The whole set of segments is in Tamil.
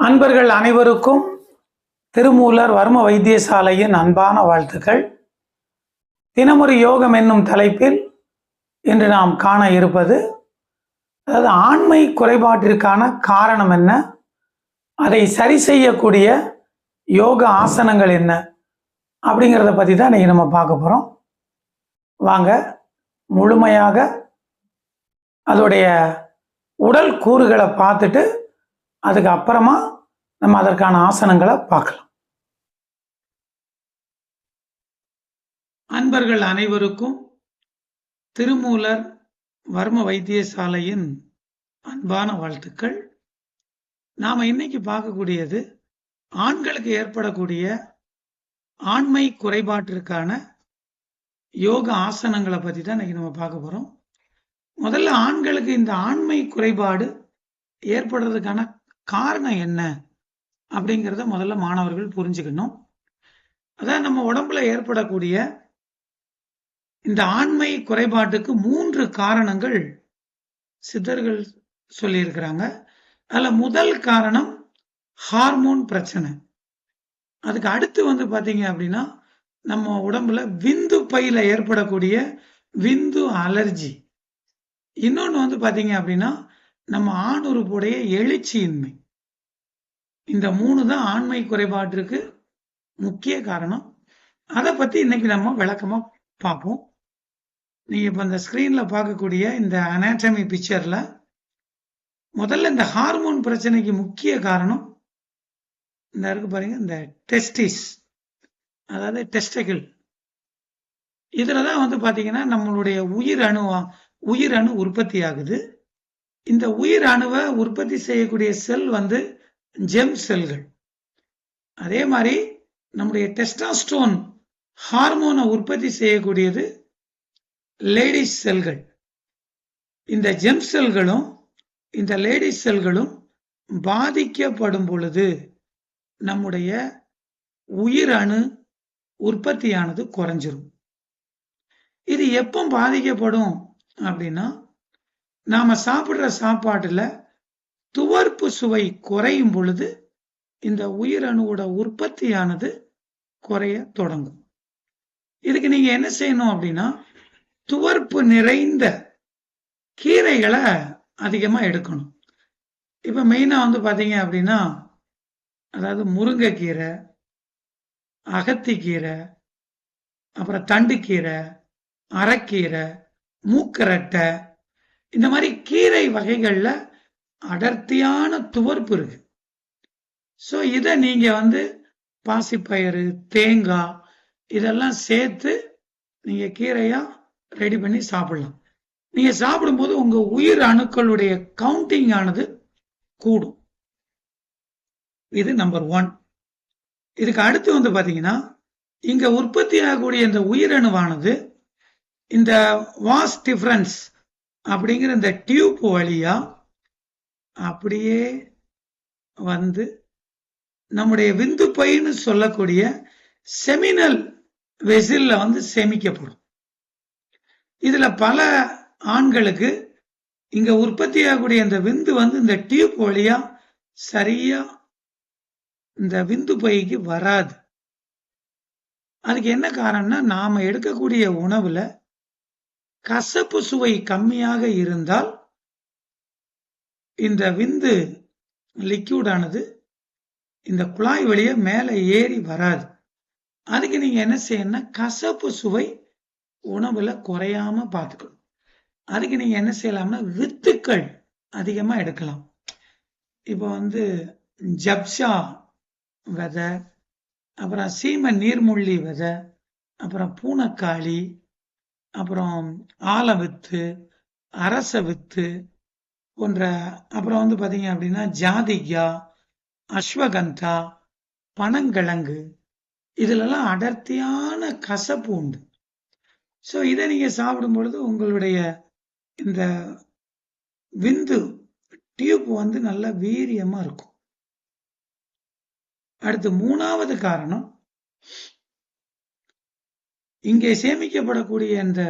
அன்பர்கள் அனைவருக்கும் திருமூலர் வர்ம வைத்தியசாலையின் அன்பான வாழ்த்துக்கள். தினமொரு யோகம் என்னும் தலைப்பில் இன்று நாம் காண இருப்பது அதாவது ஆண்மை குறைபாட்டிற்கான காரணம் என்ன அதை சரி செய்யக்கூடிய யோக ஆசனங்கள் என்ன அப்படிங்கிறத பற்றி தான் இன்றைக்கி நம்ம பார்க்க போகிறோம் வாங்க முழுமையாக அதோடைய உடல் கூறுகளை பார்த்துட்டு அதுக்கு அப்புறமா நம்ம அதற்கான ஆசனங்களை பார்க்கலாம். அன்பர்கள் அனைவருக்கும் திருமூலர் வர்ம வைத்தியசாலையின் அன்பான வாழ்த்துக்கள். நாம் இன்னைக்கு பார்க்கக்கூடியது ஆண்களுக்கு ஏற்படக்கூடிய ஆண்மை குறைபாட்டிற்கான யோக ஆசனங்களை பற்றி தான் இன்னைக்கு நம்ம பார்க்க போகிறோம் முதல்ல ஆண்களுக்கு இந்த ஆண்மை குறைபாடு ஏற்படுறதுக்கான காரணம் என்ன அப்படிங்கிறத முதல்ல மாணவர்கள் புரிஞ்சுக்கணும். அதான் நம்ம உடம்புல ஏற்படக்கூடிய இந்த ஆண்மை குறைபாட்டுக்கு மூன்று காரணங்கள் சித்தர்கள் சொல்லியிருக்கிறாங்க. அதில் முதல் காரணம் ஹார்மோன் பிரச்சனை. அதுக்கு அடுத்து வந்து பார்த்தீங்க அப்படின்னா நம்ம உடம்புல விந்து பையில ஏற்படக்கூடிய விந்து அலர்ஜி. இன்னொன்று வந்து பார்த்தீங்க அப்படின்னா நம்ம ஆணுறுப்புடைய எழுச்சியின்மை. இந்த மூணு தான் ஆண்மை குறைபாட்டிற்கு முக்கிய காரணம். அதை பத்தி இன்னைக்கு நம்ம விளக்கமா பார்ப்போம். நீங்க இப்ப இந்த ஸ்கிரீன்ல பார்க்கக்கூடிய இந்த அனாட்டமி பிக்சர்ல முதல்ல இந்த ஹார்மோன் பிரச்சனைக்கு முக்கிய காரணம் இந்த இருக்கு பாருங்க இந்த டெஸ்டிஸ் அதாவது டெஸ்டகிள் இதுலதான் வந்து பாத்தீங்கன்னா நம்மளுடைய உயிர் அணு உயிர் அணு உற்பத்தி ஆகுது. இந்த உயிர் அணுவை உற்பத்தி செய்யக்கூடிய செல் வந்து ஜெம் செல்கள் அதே மாதிரி நம்முடைய டெஸ்டாஸ்டோன் ஹார்மோனை உற்பத்தி செய்யக்கூடியது லேடிஸ் செல்கள் இந்த ஜெம் செல்களும் இந்த லேடிஸ் செல்களும் பாதிக்கப்படும் பொழுது நம்முடைய உயிர் அணு உற்பத்தியானது குறைஞ்சிரும். இது எப்போ பாதிக்கப்படும் அப்படின்னா நாம் சாப்பிட்ற சாப்பாட்டில் துவர்ப்பு சுவை குறையும் பொழுது இந்த உயிரணுவோட உற்பத்தியானது குறைய தொடங்கும். இதுக்கு நீங்க என்ன செய்யணும் அப்படின்னா துவர்ப்பு நிறைந்த கீரைகளை அதிகமா எடுக்கணும். இப்ப மெயினா வந்து பாத்தீங்க அப்படின்னா அதாவது முருங்கைக்கீரை அகத்திக்கீரை அப்புறம் தண்டுக்கீரை அரைக்கீரை மூக்கரட்டை இந்த மாதிரி கீரை வகைகள்ல அடர்த்தியான துவர்ப்பு இருக்கு. ஸோ இதை நீங்க வந்து பாசிப்பயிறு தேங்காய் இதெல்லாம் சேர்த்து நீங்க கீரையா ரெடி பண்ணி சாப்பிடலாம். நீங்க சாப்பிடும்போது உங்க உயிர் அணுக்களுடைய கவுண்டிங் ஆனது கூடும். இது நம்பர் ஒன் இதுக்கு அடுத்து வந்து பாத்தீங்கன்னா இங்க உற்பத்தி ஆகக்கூடிய இந்த உயிரணுவானது இந்த வாஸ் டிஃபரன்ஸ் அப்படிங்கிற இந்த டியூப் வழியா அப்படியே வந்து நம்முடைய விந்து பைன்னு சொல்லக்கூடிய செமினல் வெசில்ல வந்து சேமிக்கப்படும். இதுல பல ஆண்களுக்கு இங்க உற்பத்தி ஆகக்கூடிய இந்த விந்து வந்து இந்த டியூப் வழியா சரியா இந்த விந்து பைக்கு வராது. அதுக்கு என்ன காரணம்னா நாம எடுக்கக்கூடிய உணவுல கசப்பு சுவை கம்மியாக இருந்தால் இந்த விந்து லிக்யூடானது இந்த குழாய் வழியே மேலே ஏறி வராது. அதுக்கு நீங்கள் என்ன செய்யணும்னா கசப்பு சுவை உணவில் குறையாம பார்த்துக்கணும். அதுக்கு நீங்கள் என்ன செய்யலாம்னா வித்துக்கள் அதிகமாக எடுக்கலாம். இப்போ வந்து ஜப்ஷா விதை அப்புறம் சீம நீர்முள்ளி விதை அப்புறம் பூனைக்காளி அப்புறம் ஆலை வித்து அரச வித்து போன்ற அப்புறம் வந்து பார்த்தீங்க அப்படின்னா ஜாதிகா அஸ்வகந்தா பனங்கிழங்கு இதுலலாம் அடர்த்தியான கசப்பு உண்டு. ஸோ இதை நீங்கள் சாப்பிடும் பொழுது உங்களுடைய இந்த விந்து டியூப் வந்து நல்லா வீரியமாக இருக்கும். அடுத்து மூணாவது காரணம் இங்கே சேமிக்கப்படக்கூடிய இந்த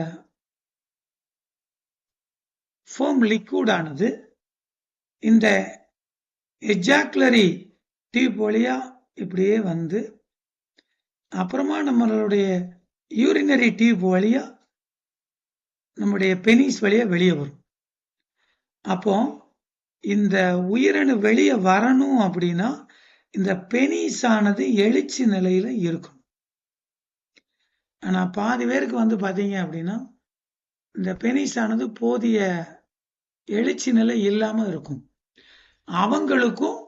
ஃபோம் லிக்விடானது இந்த எஜாக்லரி டியூப் வழியாக இப்படியே வந்து அப்புறமா நம்மளுடைய யூரினரி டியூப் வழியாக நம்முடைய பெனிஸ் வழியா வெளியே வரும். அப்போ இந்த உயிரணு வெளியே வரணும் அப்படின்னா இந்த பெனிஸ் ஆனது எழுச்சி நிலையில இருக்கும். ஆனால் பாதி பேருக்கு வந்து பார்த்தீங்க அப்படின்னா இந்த பெனிஸ் ஆனது போதிய எழுச்சி நிலை இல்லாம இருக்கும். அவங்களுக்கும்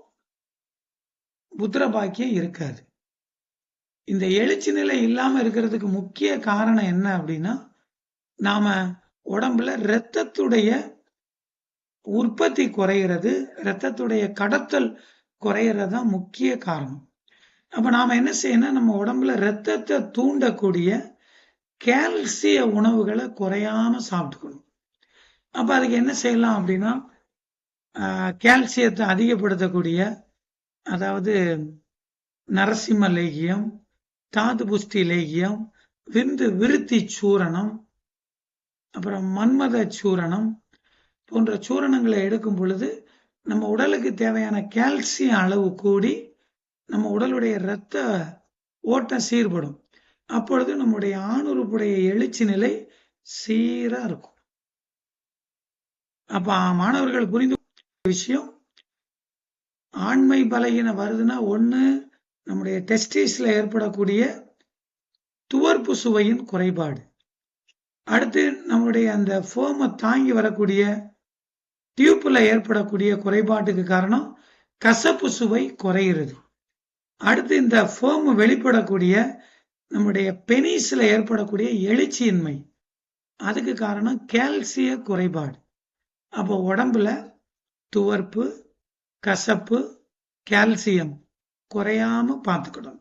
புத்திர பாக்கியம் இருக்காது. இந்த எழுச்சி நிலை இல்லாம இருக்கிறதுக்கு முக்கிய காரணம் என்ன அப்படின்னா நாம உடம்புல இரத்தத்துடைய உற்பத்தி குறையிறது இரத்தத்துடைய கடத்தல் குறையறது தான் முக்கிய காரணம். அப்ப நாம என்ன செய்யணும் நம்ம உடம்புல ரத்தத்தை தூண்டக்கூடிய கேல்சிய உணவுகளை குறையாம சாப்பிட்டுக்கணும். அப்ப அதுக்கு என்ன செய்யலாம் அப்படின்னா கால்சியத்தை அதிகப்படுத்தக்கூடிய அதாவது நரசிம்ம லேகியம் தாது புஷ்டி லேகியம் விந்து விருத்தி சூரணம் அப்புறம் மன்மத சூரணம் போன்ற சூரணங்களை எடுக்கும் பொழுது நம்ம உடலுக்கு தேவையான கால்சியம் அளவு கூடி நம்ம உடலுடைய இரத்த ஓட்டம் சீர்படும். அப்பொழுது நம்முடைய ஆணுறுப்புடைய எழுச்சி நிலை சீராக இருக்கும். அப்ப மாணவர்கள் புரிந்து விஷயம் ஆண்மை பலகீனம் வருதுன்னா ஒண்ணு நம்முடைய டெஸ்டிஸ்ல ஏற்படக்கூடிய துவர்ப்பு சுவையின் குறைபாடு. அடுத்து நம்முடைய அந்த ஃபோமை தாங்கி வரக்கூடிய டியூப்ல ஏற்படக்கூடிய குறைபாட்டுக்கு காரணம் கசப்பு சுவை குறைகிறது அடுத்து இந்த ஃபோம் வெளிப்படக்கூடிய நம்முடைய பெனிஸ்ல ஏற்படக்கூடிய எழுச்சியின்மை அதுக்கு காரணம் கால்சிய குறைபாடு. அப்போ உடம்புல துவர்ப்பு கசப்பு கால்சியம் குறையாம பார்த்துக்கணும்.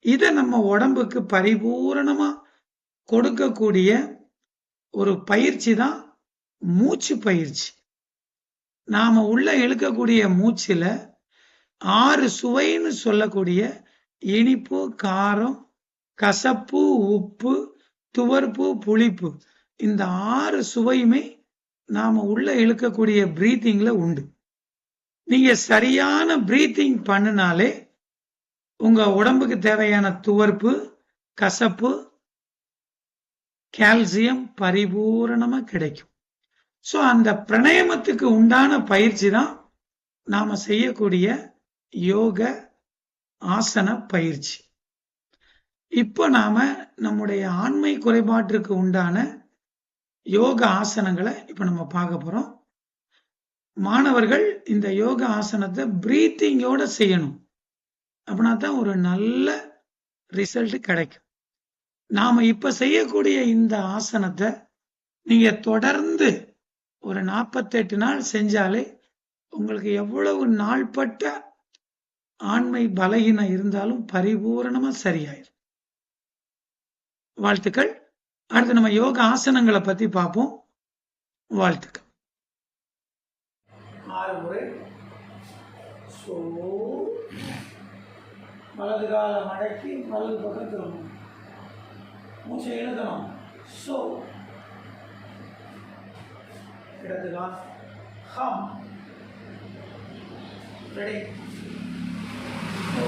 இதை நம்ம உடம்புக்கு பரிபூரணமா கொடுக்கக்கூடிய ஒரு பயிற்சி தான் மூச்சு பயிற்சி. நாம உள்ள இழுக்கக்கூடிய மூச்சில் ஆறு சுவைன்னு சொல்லக்கூடிய இனிப்பு காரம் கசப்பு உப்பு துவர்ப்பு புளிப்பு இந்த ஆறு சுவையுமே நாம் உள்ள இழுக்கக்கூடிய ப்ரீத்திங்கில் உண்டு. நீங்கள் சரியான ப்ரீத்திங் பண்ணினாலே உங்கள் உடம்புக்கு தேவையான துவர்ப்பு கசப்பு கால்சியம் பரிபூரணமாக கிடைக்கும். ஸோ அந்த பிரணயமத்துக்கு உண்டான பயிற்சி தான் நாம் செய்யக்கூடிய யோக ஆசன பயிற்சி. இப்போ நாம் நம்முடைய ஆண்மை குறைபாட்டிற்கு உண்டான யோக ஆசனங்களை இப்ப நம்ம பார்க்க போறோம். மாணவர்கள் இந்த யோக ஆசனத்தை பிரீத்திங்கோட செய்யணும். அப்படின்னா தான் ஒரு நல்ல ரிசல்ட் கிடைக்கும். நாம இப்ப செய்யக்கூடிய இந்த ஆசனத்தை நீங்க தொடர்ந்து ஒரு நாற்பத்தெட்டு நாள் செஞ்சாலே உங்களுக்கு எவ்வளவு நாள்பட்ட ஆண்மை பலகீனம் இருந்தாலும் பரிபூரணமா சரியாயிரும். வாழ்த்துக்கள். அடுத்து நம்ம யோக ஆசனங்களை பத்தி பார்ப்போம். வாழ்த்துக்கள். ஆறு முறை. சோ வலது கால மடக்கி வலது பக்கம் திரும்பணும். மூச்சை இழுக்கணும். சோ இடது கால் ஹம். ரெடி ஸோ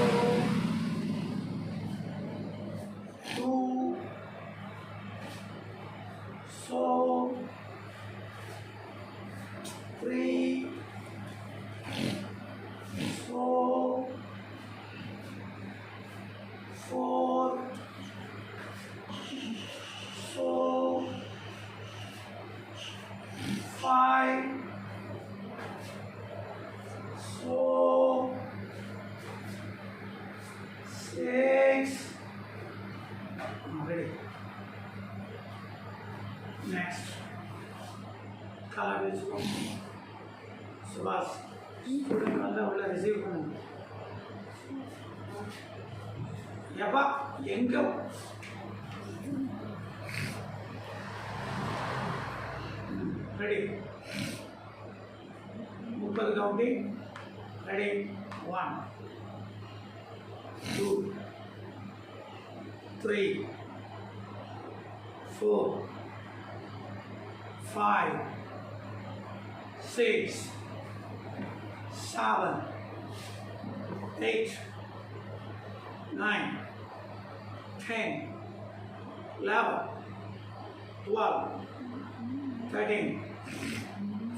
முப்பது counting ready one two three four five, six, seven, eight, nine, ten, eleven, twelve, thirteen,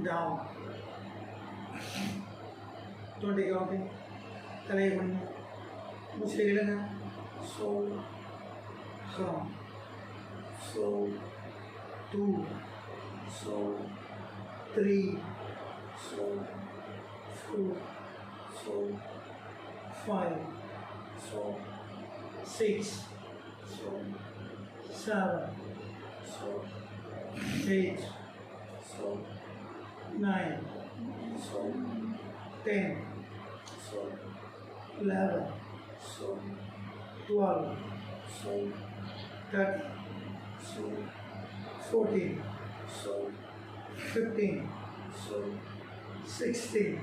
Down. Twenty counting. தலையை பண்ணு மூச்சு இழுங்க ஸோ ஹம் so two so three so four so five so six so seven so eight so nine, so ten, so eleven, so twelve, so thirteen, so fourteen, so fifteen, so sixteen,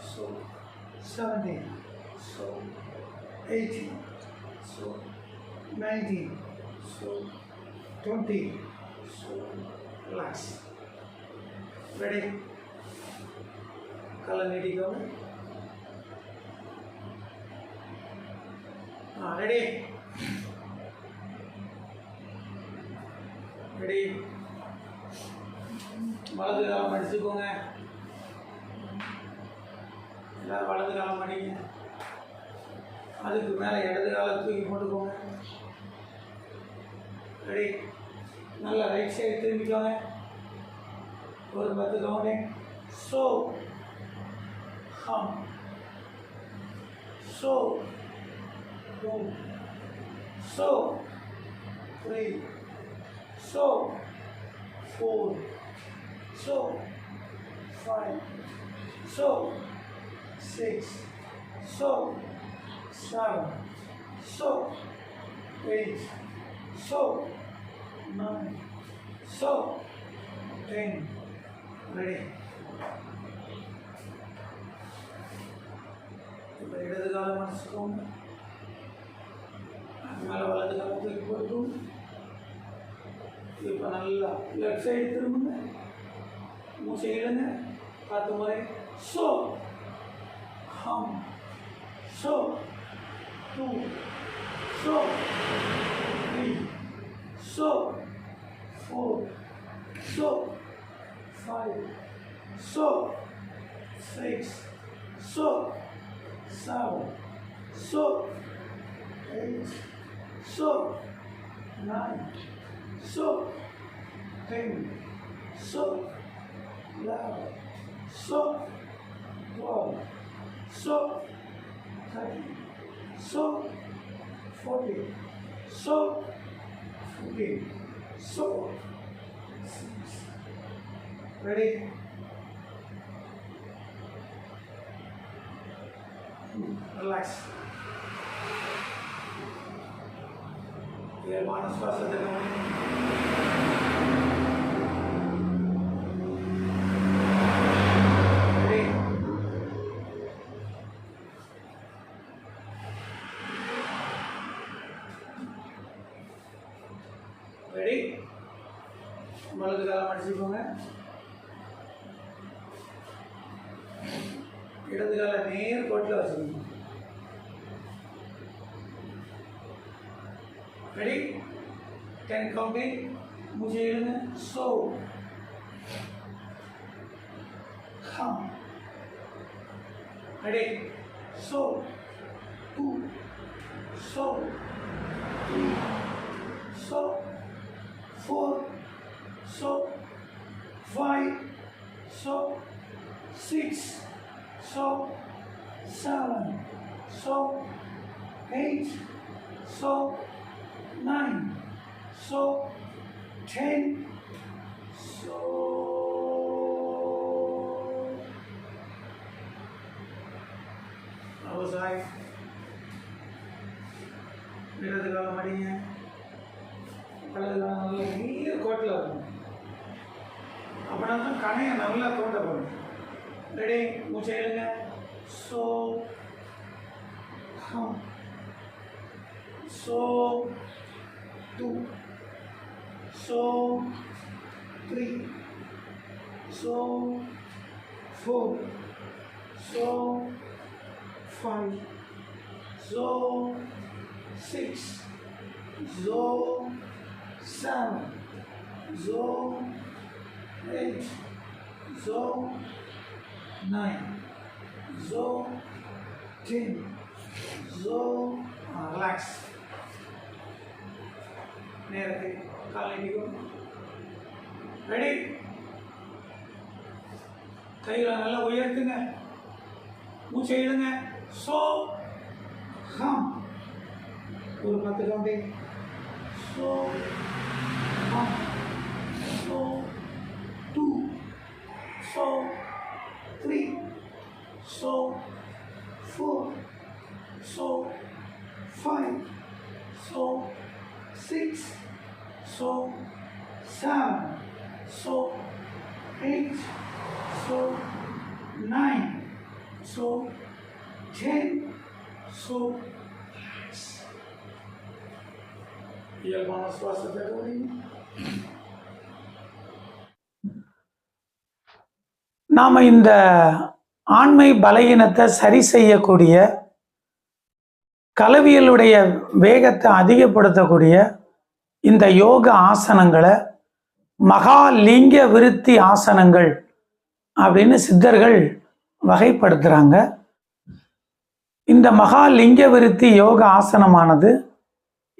so seventeen, so eighteen, so nineteen, so twenty, so relax. Ready? காலை நீட்டிக்கோங்க ரெடி ரெடி வலது காலம் அடிச்சுக்கோங்க. எல்லாரும் வலது காலம் அடிங்க. அதுக்கு மேலே இடது காலம் தூக்கி போட்டுக்கோங்க. ரெடி நல்லா ரைட் சைடு திரும்பிக்கோங்க. ஒரு பத்து counting so hum. So, two, so, three, so, four, so, five, so, six, so, seven, so, eight, so, nine, so, ten. Ready? இப்போ இடது கால மனசுக்கோங்க அது மேலே வலது காலம் தூக்கி போட்டும் இப்போ நல்லா லெஃப்ட் சைடு திரும்புங்க மூச்சை இழுங்க பத்து முறை so hmm so two so three so four sawa so eight. So nine. So ten. So eleven. So twelve. So thirty. So forty. So fifty. So six. Ready? Relax. Here, Manas Vasadana. இடது கால நேர் கோட்டில் வச்சுக்கணும் ரெடி டென் கவுண்டிங் मुझे எழுதுங்க so come ready so two so three so four so five so six so, seven, so, eight, so, nine, so, ten, so. அவசாய் இடது காலம் அடிங்க வலது காலம் நல்லா நீல கோட்டில் இருக்கும் அப்படின்னா தான் கணையை நல்லா தோண்டப்படும் ரெடி மூச்சை எழுங்க so so two so three so four so five, zo, six, zo, seven, zo, eight, zo, nine, zo, ten, zo, uh, relax. நேரத்தை காலை ரெடி கைகளை நல்லா உயர்த்துங்க மூச்சை இழுங்க சோ ஹம் ஒரு பத்து கவுண்டி சோ ஹம் so two so So four so five so six so seven so eight so nine, so ten, so relax. இயல்பான சுவாசத்தை கவனிங்க நாம் இந்த ஆண்மை பலகீனத்தை சரி செய்யக்கூடிய கலவியலுடைய வேகத்தை அதிகப்படுத்தக்கூடிய இந்த யோக ஆசனங்களை மகாலிங்க விருத்தி ஆசனங்கள் அப்படின்னு சித்தர்கள் வகைப்படுத்துகிறாங்க இந்த மகாலிங்க விருத்தி யோக ஆசனமானது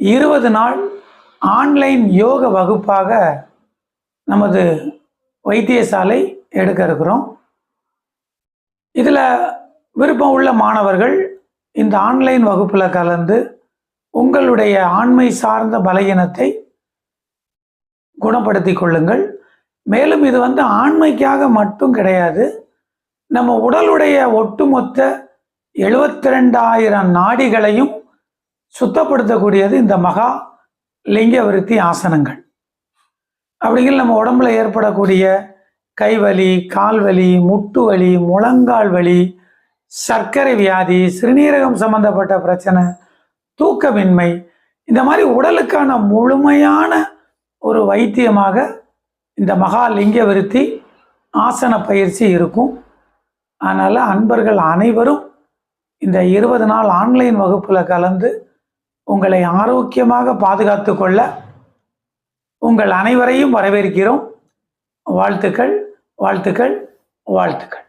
இருபது நாள் ஆன்லைன் யோக வகுப்பாக நமது வைத்தியசாலை எடுக்க இருக்கிறோம். இதில் விருப்பம் உள்ள மாணவர்கள் இந்த ஆன்லைன் வகுப்பில் கலந்து உங்களுடைய ஆண்மை சார்ந்த பலகீனத்தை குணப்படுத்தி கொள்ளுங்கள். மேலும் இது வந்து ஆண்மைக்காக மட்டும் கிடையாது. நம்ம உடலுடைய ஒட்டுமொத்த எழுபத்தி ரெண்டாயிரம் நாடிகளையும் சுத்தப்படுத்தக்கூடியது இந்த மகா லிங்க விருத்தி ஆசனங்கள். அப்படிங்கிற நம்ம உடம்புல ஏற்படக்கூடிய கைவலி கால்வலி முட்டு வலி முழங்கால் வலி சர்க்கரை வியாதி சிறுநீரகம் சம்பந்தப்பட்ட பிரச்சனை தூக்கமின்மை இந்த மாதிரி உடலுக்கான முழுமையான ஒரு வைத்தியமாக இந்த மகா லிங்க விருத்தி ஆசன பயிற்சி இருக்கும். அதனால் அன்பர்கள் அனைவரும் இந்த இருபது நாள் ஆன்லைன் வகுப்பில் கலந்து உங்களை ஆரோக்கியமாக பாதுகாத்து கொள்ள உங்கள் அனைவரையும் வரவேற்கிறோம். வாழ்த்துக்கள். வாழ்த்துக்கள் வாழ்த்துக்கள்.